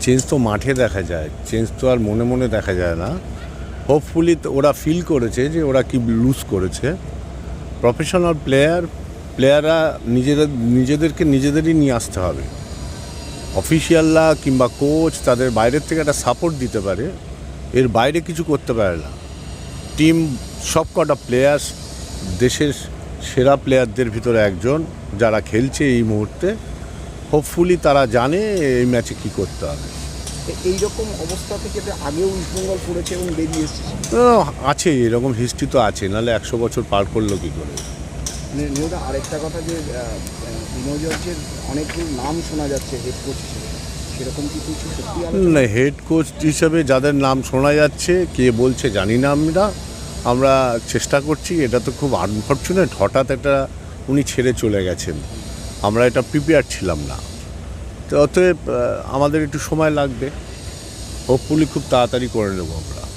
Change তো মাঠে দেখা যায়। চেঞ্জ তো আর মনে মনে দেখা যায় না। হোপফুলি ওরা ফিল করেছে যে ওরা কি লুজ করেছে। প্রফেশনাল প্লেয়ার প্লেয়াররা নিজেরা, নিজেদেরকে নিজেদেরই নিয়ে আসতে হবে। অফিসিয়ালরা কিংবা কোচ তাদের বাইরের থেকে একটা সাপোর্ট দিতে পারে। এর বাইরে কিছু করতে পারে না। টিম সব কটা প্লেয়ার্স দেশের সেরা প্লেয়ারদের ভিতরে একজন যারা খেলছে এই মুহূর্তে। হোপফুলি তারা জানে এই ম্যাচে কি করতে হবে। এইরকম অবস্থা থেকে আগেও ইস্টবেঙ্গল পড়েছে এবং বেরিয়ে এসেছে। আছে এরকম হিস্ট্রি তো আছে নাহলে একশো বছর পার করল কি করে? মানে আরেকটা কথা যে বিনয় অনেকগুলো নাম শোনা যাচ্ছে হেড কোচ সেরকম কি কিছু সত্যি না হেড কোচ হিসেবে যাদের নাম শোনা যাচ্ছে কে বলছে জানি না আমরা। আমরা চেষ্টা করছি এটা তো খুব আনফর্চুনেট হঠাৎ একটা উনি ছেড়ে চলে গেছেন। আমরা এটা প্রিপেয়ার ছিলাম না। তো অতএব আমাদের একটু সময় লাগবে। হোপফুলি খুব তাড়াতাড়ি করে নেব আমরা।